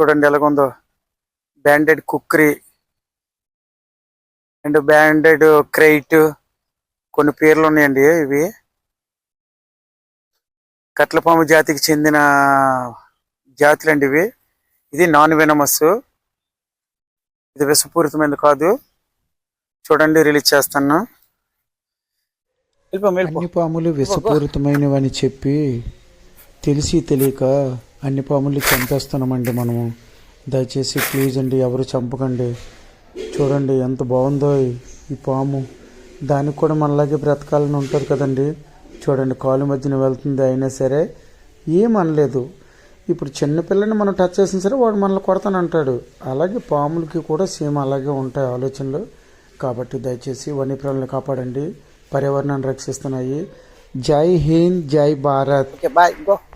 చూడండి ఎలాగుందో. Banded kukri and banded krait కొన్ని పేర్లు ఉన్నాయండి ఇవి. కట్లపాము జాతికి చెందిన జాతులండి ఇవి. ఇది నాన్ వెనమస్ ఇది విషపూరితమైనది కాదు. చూడండి రిలీజ్ చేస్తాను. అన్ని పాములు విషపూరితమైనవని చెప్పి తెలిసి తెలియక అన్ని పాములు చంపేస్తున్నామండి మనము. దయచేసి ప్లీజ్ అండి ఎవరు చంపకండి. చూడండి ఎంత బాగుందో ఈ పాము. దానికి కూడా మనలాగే బ్రతకాలని ఉంటుంది కదండి. చూడండి కాలు మధ్యన వెళ్తుంది అయినా సరే ఏం అనలేదు. ఇప్పుడు చిన్నపిల్లని మనం టచ్ చేసిన సరే వాడు మనల్ని కొడతానంటాడు. అలాగే పాములకి కూడా సేమ్ అలాగే ఉంటాయి ఆలోచనలు. కాబట్టి దయచేసి వన్యప్రాణులను కాపాడండి. పర్యావరణాన్ని రక్షిస్తున్నాయి. జై హింద్ జై భారత్. Bye go